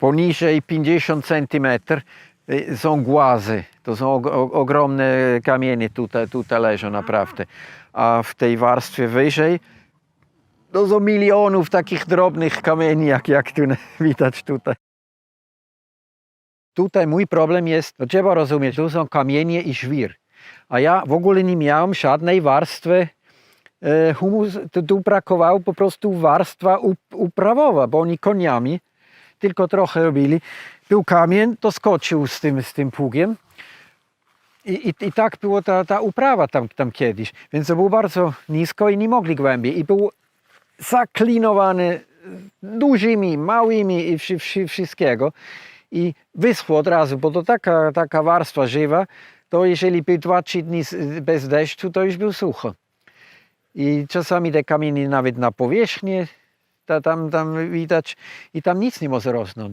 poniżej 50 cm są głazy. To są ogromne kamienie tutaj, tutaj leżą naprawdę. A w tej warstwie wyżej to są milionów takich drobnych kamieni, jak, jak tu widać tutaj. Tutaj mój problem jest, to trzeba rozumieć, tu są kamienie i żwir. A ja w ogóle nie miałem żadnej warstwy e, humus, tu, brakowało po prostu warstwa up, uprawowa, bo oni koniami tylko trochę robili. Był kamień, to skoczył z tym, z tym pługiem. I, i, I tak była ta, ta uprawa tam, tam kiedyś. Więc to było bardzo nisko i nie mogli głębiej. I był zaklinowany dużymi, małymi i wszy, wszy, wszystkiego. I wyschło od razu, bo to taka, taka warstwa żywa, to jeżeli by 2-3 dni bez deszczu, to już był sucho. I czasami te kamienie nawet na powierzchni ta, tam, tam widać i tam nic nie może rosnąć.